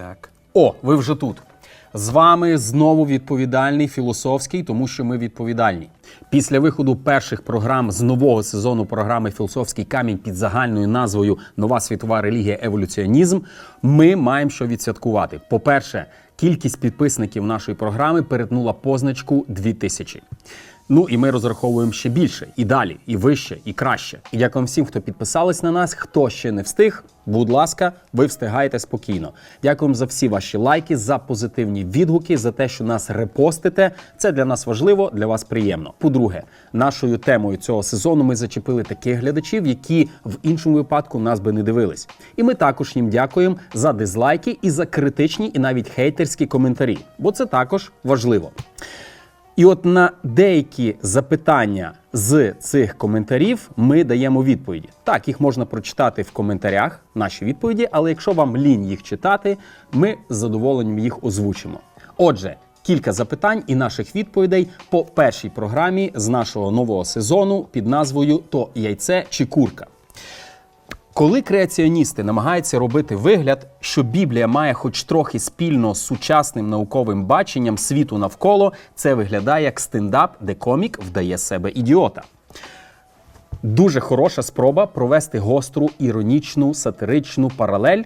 Так. О, ви вже тут. З вами знову відповідальний філософський, тому що ми відповідальні. Після виходу перших програм з нового сезону програми Філософський камінь під загальною назвою Нова світова релігія еволюціонізм. Ми маємо що відсвяткувати. По-перше, кількість підписників нашої програми перетнула позначку 2000. Ну і ми розраховуємо ще більше, і далі, і вище, і краще. І дякуємо всім, хто підписались на нас. Хто ще не встиг, будь ласка, ви встигаєте спокійно. Дякуємо за всі ваші лайки, за позитивні відгуки, за те, що нас репостите. Це для нас важливо, для вас приємно. По-друге, нашою темою цього сезону ми зачепили таких глядачів, які в іншому випадку нас би не дивились. І ми також їм дякуємо за дизлайки і за критичні, і навіть хейтерські коментарі, бо це також важливо. І от на деякі запитання з цих коментарів ми даємо відповіді. Так, їх можна прочитати в коментарях, наші відповіді, але якщо вам лінь їх читати, ми з задоволенням їх озвучимо. Отже, кілька запитань і наших відповідей по першій програмі з нашого нового сезону під назвою То яйце чи курка. Коли креаціоністи намагаються робити вигляд, що Біблія має хоч трохи спільно з сучасним науковим баченням світу навколо, це виглядає як стендап, де комік вдає себе ідіота. Дуже хороша спроба провести гостру, іронічну, сатиричну паралель,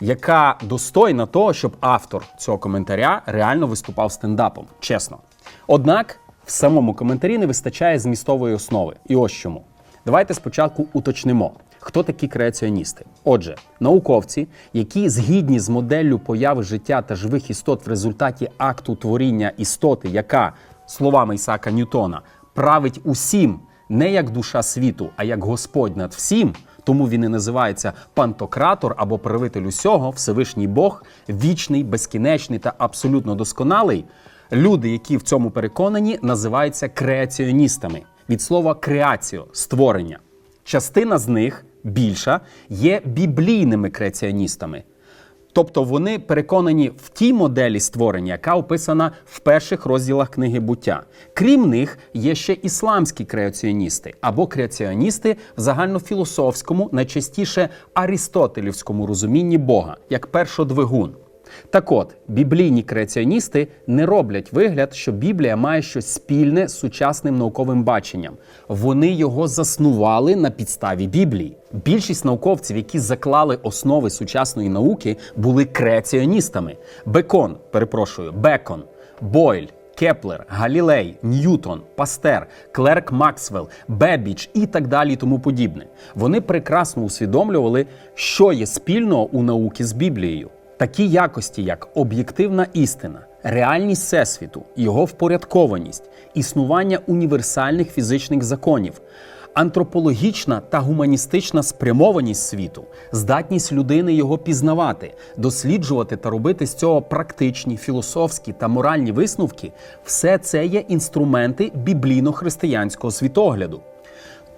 яка достойна того, щоб автор цього коментаря реально виступав стендапом. Чесно. Однак в самому коментарі не вистачає змістової основи. І ось чому. Давайте спочатку уточнимо. Хто такі креаціоністи? Отже, науковці, які згідні з моделлю появи життя та живих істот в результаті акту творіння істоти, яка, словами Ісака Ньютона, править усім не як душа світу, а як Господь над всім. Тому він і називається пантократор або правитель усього, Всевишній Бог, вічний, безкінечний та абсолютно досконалий. Люди, які в цьому переконані, називаються креаціоністами від слова креаціо створення. Частина з них більша є біблійними креаціоністами. Тобто вони переконані в тій моделі створення, яка описана в перших розділах книги буття. Крім них, є ще ісламські креаціоністи або креаціоністи в загальнофілософському, найчастіше аристотелівському розумінні Бога, як першодвигун. Так от, біблійні креаціоністи не роблять вигляд, що Біблія має щось спільне з сучасним науковим баченням. Вони його заснували на підставі Біблії. Більшість науковців, які заклали основи сучасної науки, були креаціоністами. Бекон, перепрошую, Бекон, Бойль. Кеплер, Галілей, Ньютон, Пастер, Клерк Максвелл, Бебіч і так далі, тому подібне. Вони прекрасно усвідомлювали, що є спільного у науки з Біблією. Такі якості, як об'єктивна істина, реальність всесвіту, його впорядкованість, існування універсальних фізичних законів, антропологічна та гуманістична спрямованість світу, здатність людини його пізнавати, досліджувати та робити з цього практичні, філософські та моральні висновки все це є інструменти біблійно-християнського світогляду.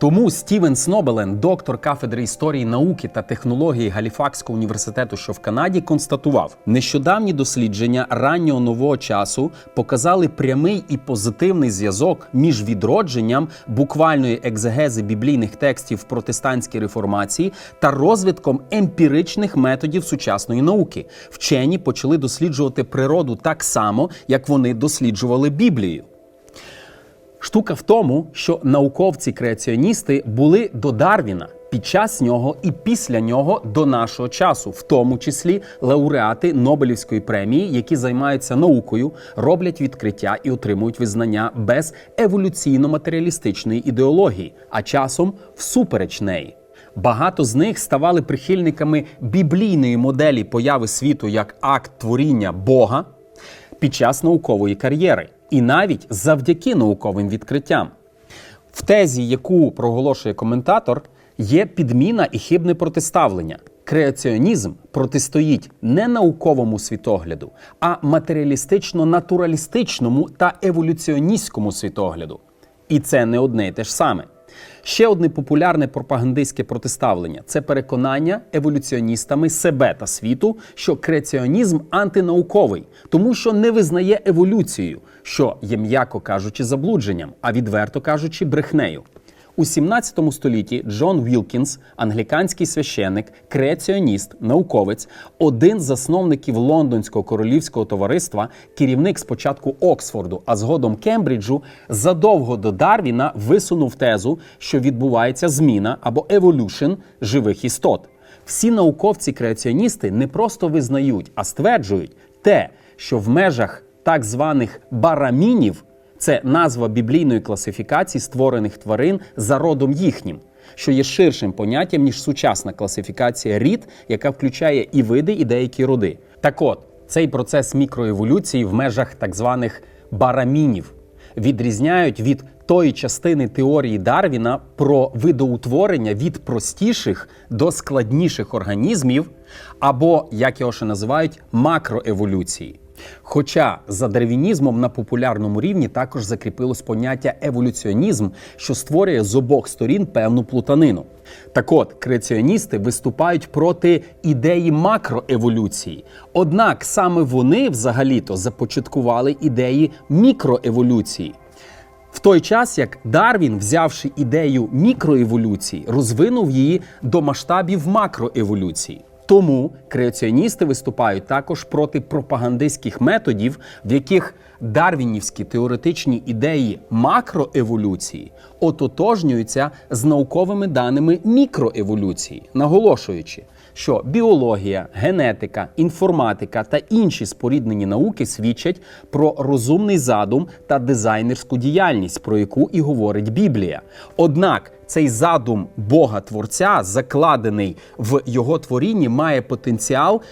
Тому Стівен Снобелен, доктор кафедри історії науки та технології Галіфакського університету, що в Канаді, констатував, нещодавні дослідження раннього нового часу показали прямий і позитивний зв'язок між відродженням буквальної екзегези біблійних текстів в протестантській реформації та розвитком емпіричних методів сучасної науки. Вчені почали досліджувати природу так само, як вони досліджували Біблію. Штука в тому, що науковці-креаціоністи були до Дарвіна під час нього і після нього до нашого часу, в тому числі лауреати Нобелівської премії, які займаються наукою, роблять відкриття і отримують визнання без еволюційно-матеріалістичної ідеології, а часом всупереч неї. Багато з них ставали прихильниками біблійної моделі появи світу як акт творіння Бога під час наукової кар'єри, і навіть завдяки науковим відкриттям. В тезі, яку проголошує коментатор, є підміна і хибне протиставлення. Креаціонізм протистоїть не науковому світогляду, а матеріалістично-натуралістичному та еволюціоністському світогляду. І це не одне і те ж саме. Ще одне популярне пропагандистське протиставлення це переконання еволюціоністами себе та світу, що креаціонізм антинауковий, тому що не визнає еволюцію, що є, м'яко кажучи, заблудженням, а відверто кажучи, брехнею. У 17 столітті Джон Вілкінс, англіканський священник, креаціоніст, науковець, один з засновників Лондонського королівського товариства, керівник спочатку Оксфорду, а згодом Кембриджу, задовго до Дарвіна висунув тезу, що відбувається зміна або еволюшн живих істот. Всі науковці-креаціоністи не просто визнають, а стверджують те, що в межах так званих барамінів це назва біблійної класифікації створених тварин за родом їхнім, що є ширшим поняттям ніж сучасна класифікація рід, яка включає і види, і деякі роди. Так от, цей процес мікроеволюції в межах так званих барамінів відрізняють від тої частини теорії Дарвіна про видоутворення від простіших до складніших організмів, або, як його ще називають, макроеволюції. Хоча за дарвінізмом на популярному рівні також закріпилось поняття еволюціонізм, що створює з обох сторін певну плутанину. Так от, креаціоністи виступають проти ідеї макроеволюції. Однак саме вони взагалі-то започаткували ідеї мікроеволюції. В той час як Дарвін, взявши ідею мікроеволюції, розвинув її до масштабів макроеволюції. Тому креаціоністи виступають також проти пропагандистських методів, в яких дарвінівські теоретичні ідеї макроеволюції ототожнюються з науковими даними мікроеволюції, наголошуючи, що біологія, генетика, інформатика та інші споріднені науки свідчать про розумний задум та дизайнерську діяльність, про яку і говорить Біблія. Однак цей задум Бога Творця, закладений в його творінні, має потенціал.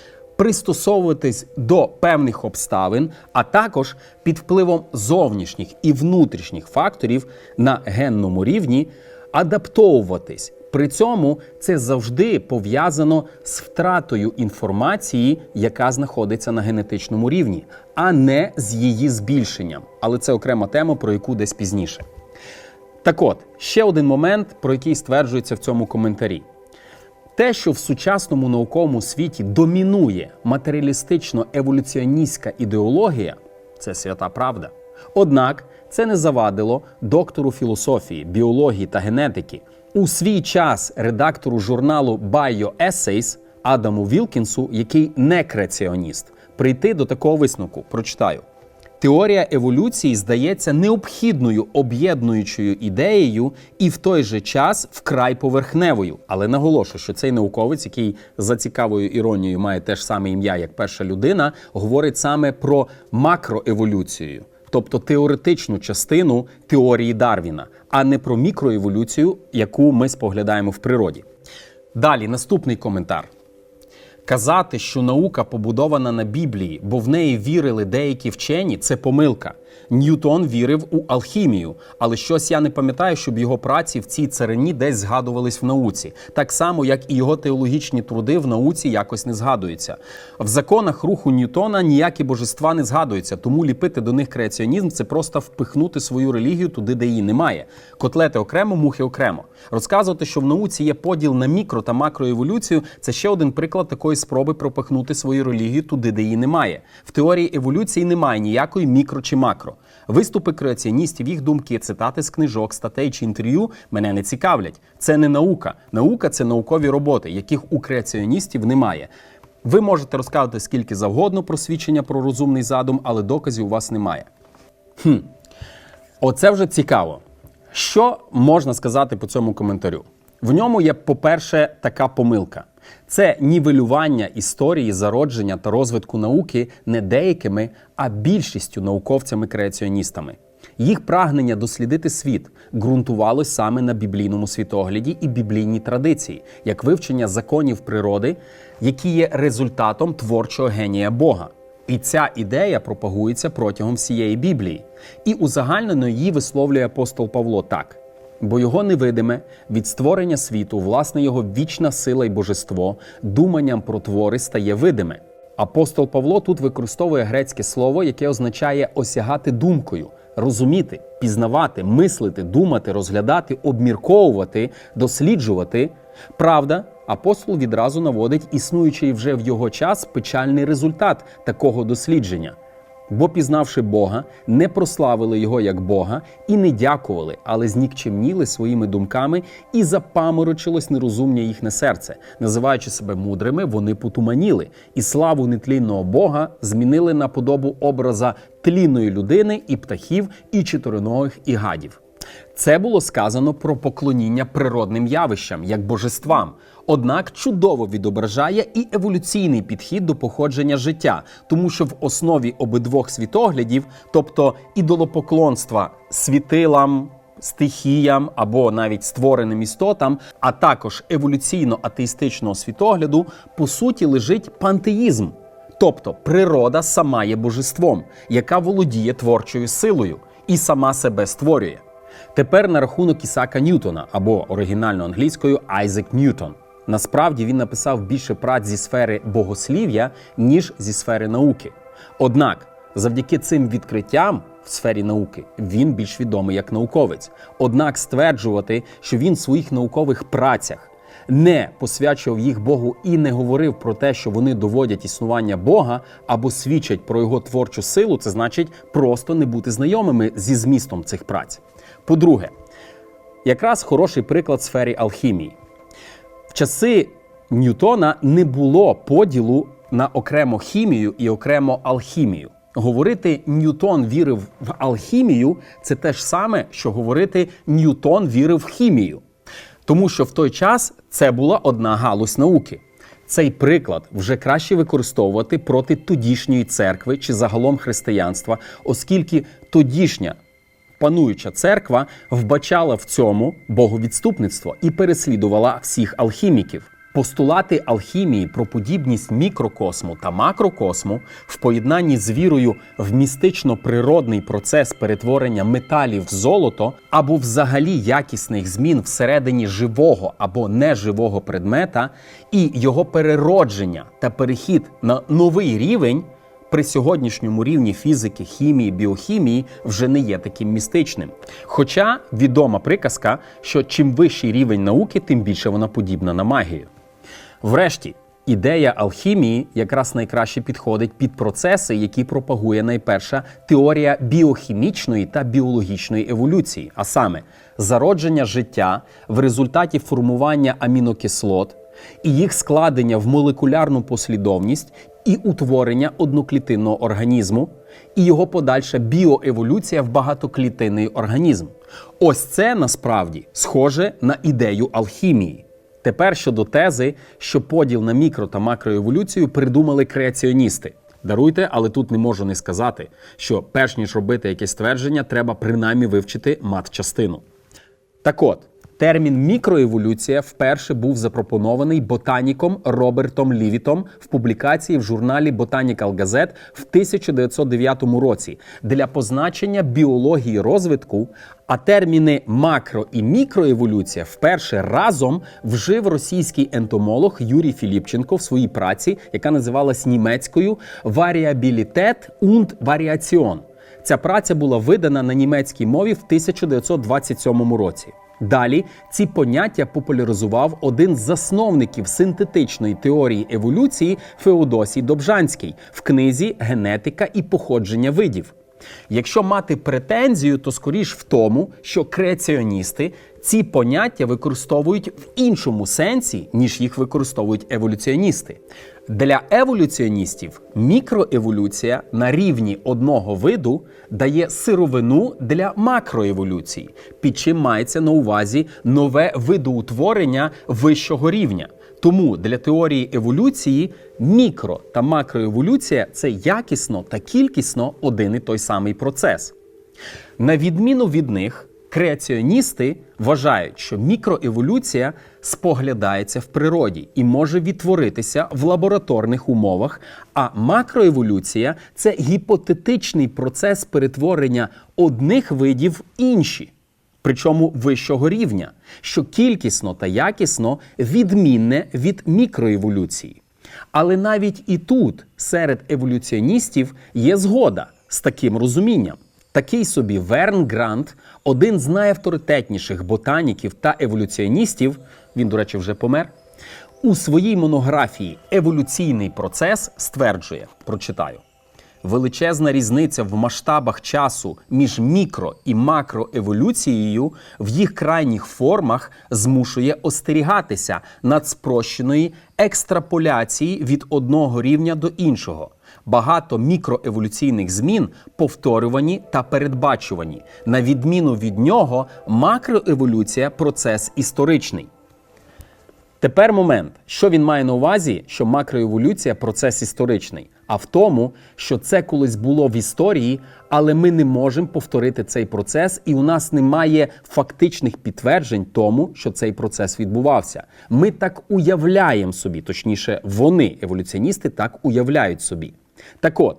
Пристосовуватись до певних обставин, а також під впливом зовнішніх і внутрішніх факторів на генному рівні адаптовуватись. При цьому це завжди пов'язано з втратою інформації, яка знаходиться на генетичному рівні, а не з її збільшенням. Але це окрема тема, про яку десь пізніше. Так от, ще один момент, про який стверджується в цьому коментарі. Те, що в сучасному науковому світі домінує матеріалістично-еволюціоністська ідеологія, це свята правда. Однак це не завадило доктору філософії, біології та генетики у свій час редактору журналу BioEssays Адаму Вілкінсу, який не креаціоніст, прийти до такого висновку. Прочитаю. Теорія еволюції здається необхідною об'єднуючою ідеєю і в той же час вкрай поверхневою. Але наголошую, що цей науковець, який за цікавою іронією має те ж саме ім'я, як перша людина, говорить саме про макроеволюцію, тобто теоретичну частину теорії Дарвіна, а не про мікроеволюцію, яку ми споглядаємо в природі. Далі наступний коментар. Казати, що наука побудована на Біблії, бо в неї вірили деякі вчені, це помилка. Ньютон вірив у алхімію, але щось я не пам'ятаю, щоб його праці в цій царині десь згадувались в науці, так само як і його теологічні труди в науці якось не згадуються. В законах руху Ньютона ніякі божества не згадуються, тому ліпити до них креаціонізм це просто впихнути свою релігію туди, де її немає. Котлети окремо, мухи окремо. Розказувати, що в науці є поділ на мікро та макроеволюцію, це ще один приклад такої спроби пропихнути свою релігію туди, де її немає. В теорії еволюції немає ніякої мікро чи макро. Виступи креаціоністів, їх думки, цитати з книжок, статей чи інтерв'ю мене не цікавлять. Це не наука. Наука це наукові роботи, яких у креаціоністів немає. Ви можете розказати скільки завгодно про свідчення про розумний задум, але доказів у вас немає. Хм. Оце вже цікаво. Що можна сказати по цьому коментарю? В ньому є, по-перше, така помилка: це нівелювання історії зародження та розвитку науки не деякими, а більшістю науковцями-креаціоністами. Їх прагнення дослідити світ ґрунтувалось саме на біблійному світогляді і біблійній традиції, як вивчення законів природи, які є результатом творчого генія Бога. І ця ідея пропагується протягом всієї Біблії. І узагальнено її висловлює апостол Павло так: бо його невидиме від створення світу, власне, його вічна сила й божество, думанням про твори стає видиме. Апостол Павло тут використовує грецьке слово, яке означає осягати думкою, розуміти, пізнавати, мислити, думати, розглядати, обмірковувати, досліджувати. Правда, апостол відразу наводить існуючий вже в його час печальний результат такого дослідження. Бо, пізнавши Бога, не прославили його як Бога і не дякували, але знікчемніли своїми думками і запаморочилось нерозумня їхнє серце. Називаючи себе мудрими, вони потуманіли, і славу нетлінного Бога змінили на подобу образа тлінної людини і птахів, і чотириногих, і гадів. Це було сказано про поклоніння природним явищам як божествам, однак чудово відображає і еволюційний підхід до походження життя, тому що в основі обидвох світоглядів, тобто ідолопоклонства світилам, стихіям або навіть створеним істотам, а також еволюційно-атеїстичного світогляду, по суті лежить пантеїзм. Тобто природа сама є божеством, яка володіє творчою силою і сама себе створює. Тепер на рахунок Ісака Ньютона або оригінально англійською Айзек Ньютон. Насправді він написав більше праць зі сфери богослів'я, ніж зі сфери науки. Однак, завдяки цим відкриттям в сфері науки він більш відомий як науковець. Однак стверджувати, що він в своїх наукових працях не посвячував їх Богу і не говорив про те, що вони доводять існування Бога або свідчать про його творчу силу, це значить просто не бути знайомими зі змістом цих праць. По-друге, якраз хороший приклад сфері алхімії. В часи Ньютона не було поділу на окремо хімію і окремо алхімію. Говорити Ньютон вірив в алхімію це те ж саме, що говорити Ньютон вірив в хімію. Тому що в той час це була одна галузь науки. Цей приклад вже краще використовувати проти тодішньої церкви чи загалом християнства, оскільки тодішня пануюча церква вбачала в цьому боговідступництво і переслідувала всіх алхіміків. Постулати алхімії про подібність мікрокосму та макрокосму в поєднанні з вірою в містично-природний процес перетворення металів в золото або взагалі якісних змін всередині живого або неживого предмета і його переродження та перехід на новий рівень при сьогоднішньому рівні фізики, хімії, біохімії вже не є таким містичним. Хоча відома приказка, що чим вищий рівень науки, тим більше вона подібна на магію. Врешті, ідея алхімії якраз найкраще підходить під процеси, які пропагує найперша теорія біохімічної та біологічної еволюції, а саме зародження життя в результаті формування амінокислот і їх складення в молекулярну послідовність і утворення одноклітинного організму, і його подальша біоеволюція в багатоклітинний організм. Ось це насправді схоже на ідею алхімії. Тепер щодо тези, що поділ на мікро та макроеволюцію придумали креаціоністи. Даруйте, але тут не можу не сказати, що перш ніж робити якесь твердження, треба принаймні вивчити мат-частину. Так от, термін мікроеволюція вперше був запропонований ботаніком Робертом Лівітом в публікації в журналі Botanical Gazette в 1909 році для позначення біології розвитку, а терміни макро і мікроеволюція вперше разом вжив російський ентомолог Юрій Філіпченко в своїй праці, яка називалась німецькою Варіабілітет und Варіаціон. Ця праця була видана на німецькій мові в 1927 році. Далі ці поняття популяризував один з засновників синтетичної теорії еволюції Феодосій Добжанський в книзі Генетика і походження видів. Якщо мати претензію, то скоріш в тому, що креаціоністи ці поняття використовують в іншому сенсі, ніж їх використовують еволюціоністи. Для еволюціоністів мікроеволюція на рівні одного виду дає сировину для макроеволюції, під чим мається на увазі нове видоутворення вищого рівня. Тому для теорії еволюції мікро та макроеволюція це якісно та кількісно один і той самий процес. На відміну від них, креаціоністи вважають, що мікроеволюція споглядається в природі і може відтворитися в лабораторних умовах, а макроеволюція це гіпотетичний процес перетворення одних видів в інші причому вищого рівня, що кількісно та якісно відмінне від мікроеволюції. Але навіть і тут серед еволюціоністів є згода з таким розумінням. Такий собі Верн Грант, один з найавторитетніших ботаніків та еволюціоністів, він, до речі, вже помер. У своїй монографії Еволюційний процес стверджує: прочитаю. Величезна різниця в масштабах часу між мікро і макроеволюцією в їх крайніх формах змушує остерігатися надспрощеної екстраполяції від одного рівня до іншого. Багато мікроеволюційних змін повторювані та передбачувані. На відміну від нього, макроеволюція процес історичний. Тепер момент, що він має на увазі, що макроеволюція процес історичний, а в тому, що це колись було в історії, але ми не можемо повторити цей процес, і у нас немає фактичних підтверджень тому, що цей процес відбувався. Ми так уявляємо собі, точніше, вони, еволюціоністи, так уявляють собі. Так от.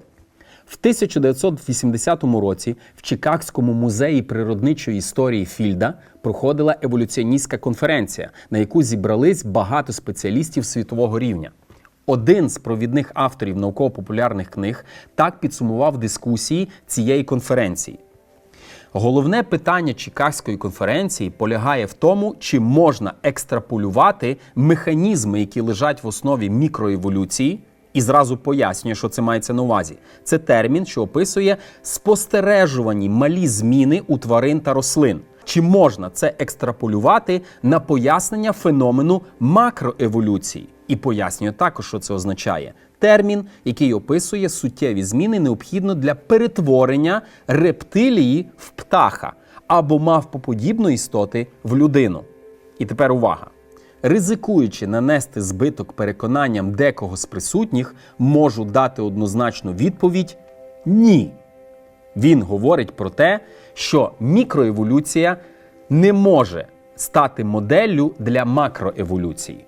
В 1980 році в Чикагському музеї природничої історії Фільда проходила еволюціоністська конференція, на яку зібрались багато спеціалістів світового рівня. Один з провідних авторів науково-популярних книг так підсумував дискусії цієї конференції. Головне питання Чикагської конференції полягає в тому, чи можна екстраполювати механізми, які лежать в основі мікроеволюції, і зразу пояснює, що це мається на увазі. Це термін, що описує спостережувані малі зміни у тварин та рослин. Чи можна це екстраполювати на пояснення феномену макроеволюції? І пояснює також, що це означає. Термін, який описує суттєві зміни, необхідно для перетворення рептилії в птаха або мавпоподібної істоти в людину. І тепер увага. Ризикуючи нанести збиток переконанням декого з присутніх, можу дати однозначну відповідь ні. Він говорить про те, що мікроеволюція не може стати моделлю для макроеволюції.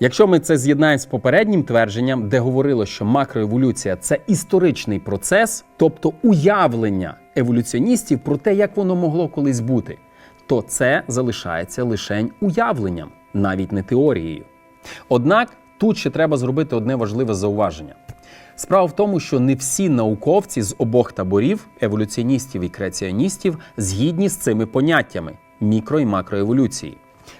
Якщо ми це з'єднаємо з попереднім твердженням, де говорило, що макроеволюція це історичний процес, тобто уявлення еволюціоністів про те, як воно могло колись бути, то це залишається лише уявленням, навіть не теорією. Однак тут ще треба зробити одне важливе зауваження. Справа в тому, що не всі науковці з обох таборів, еволюціоністів і креаціоністів, згідні з цими поняттями мікро і макроеволюції,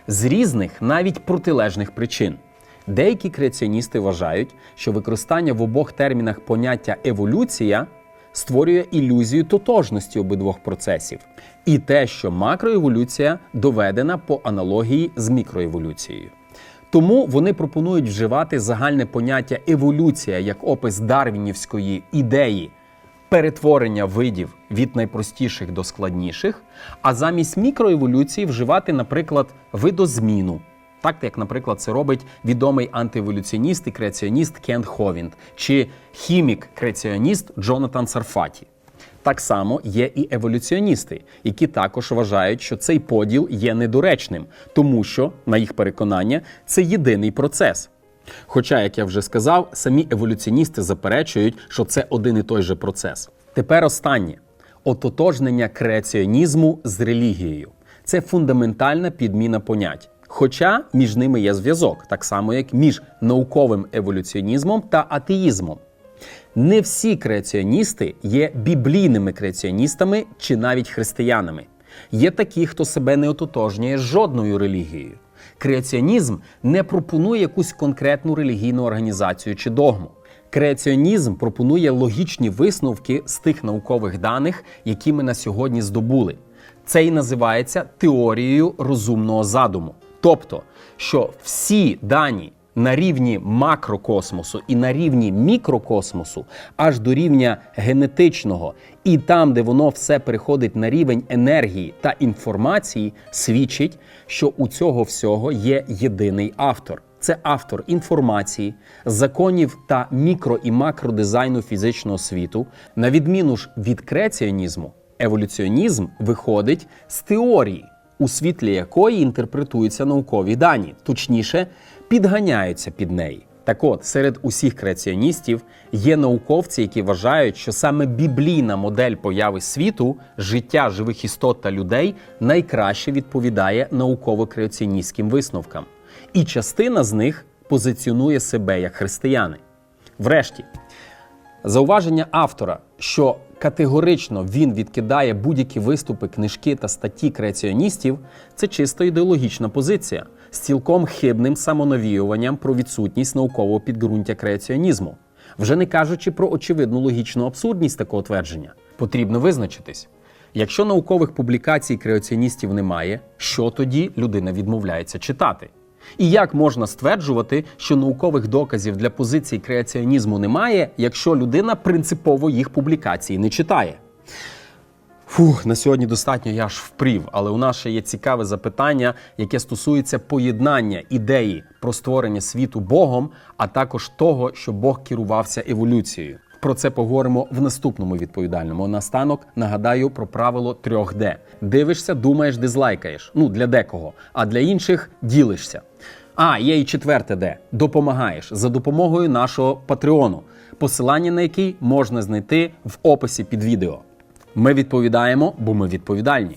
з різних, навіть протилежних причин. Деякі креаціоністи вважають, що використання в обох термінах поняття еволюція створює ілюзію тотожності обидвох процесів, і те, що макроеволюція доведена по аналогії з мікроеволюцією. Тому вони пропонують вживати загальне поняття еволюція як опис дарвінівської ідеї перетворення видів від найпростіших до складніших, а замість мікроеволюції вживати, наприклад, видозміну. Так як, наприклад, це робить відомий антиеволюціоніст і креаціоніст Кент Ховінд чи хімік-креаціоніст Джонатан Сарфаті. Так само є і еволюціоністи, які також вважають, що цей поділ є недоречним, тому що, на їх переконання, це єдиний процес. Хоча, як я вже сказав, самі еволюціоністи заперечують, що це один і той же процес. Тепер останнє ототожнення креаціонізму з релігією. Це фундаментальна підміна понять. Хоча між ними є зв'язок, так само як між науковим еволюціонізмом та атеїзмом. Не всі креаціоністи є біблійними креаціоністами чи навіть християнами. Є такі, хто себе не ототожнює жодною релігією. Креаціонізм не пропонує якусь конкретну релігійну організацію чи догму. Креаціонізм пропонує логічні висновки з тих наукових даних, які ми на сьогодні здобули. Це і називається теорією розумного задуму. Тобто, що всі дані на рівні макрокосмосу і на рівні мікрокосмосу, аж до рівня генетичного, і там, де воно все переходить на рівень енергії та інформації, свідчить, що у цього всього є єдиний автор. Це автор інформації, законів та мікро і макродизайну фізичного світу, на відміну ж від креаціонізму, еволюціонізм виходить з теорії, у світлі якої інтерпретуються наукові дані, точніше, підганяються під неї. Так от, серед усіх креаціоністів є науковці, які вважають, що саме біблійна модель появи світу, життя живих істот та людей найкраще відповідає науково-креаціоністським висновкам. І частина з них позиціонує себе як християни. Врешті, зауваження автора, що категорично він відкидає будь-які виступи, книжки та статті креаціоністів, це чисто ідеологічна позиція з цілком хибним самонавіюванням про відсутність наукового підґрунтя креаціонізму. Вже не кажучи про очевидну логічну абсурдність такого твердження. Потрібно визначитись. Якщо наукових публікацій креаціоністів немає, що тоді людина відмовляється читати? І як можна стверджувати, що наукових доказів для позиції креаціонізму немає, якщо людина принципово їх публікації не читає? Фух, на сьогодні достатньо я аж впрів, але у нас ще є цікаве запитання, яке стосується поєднання ідеї про створення світу Богом, а також того, що Бог керувався еволюцією. Про це поговоримо в наступному відповідальному. Настанок нагадаю про правило 3D. Дивишся, думаєш, дизлайкаєш. Ну для декого, а для інших ділишся. А, є і четверте Д. Допомагаєш за допомогою нашого Патреону, посилання на який можна знайти в описі під відео. Ми відповідаємо, бо ми відповідальні.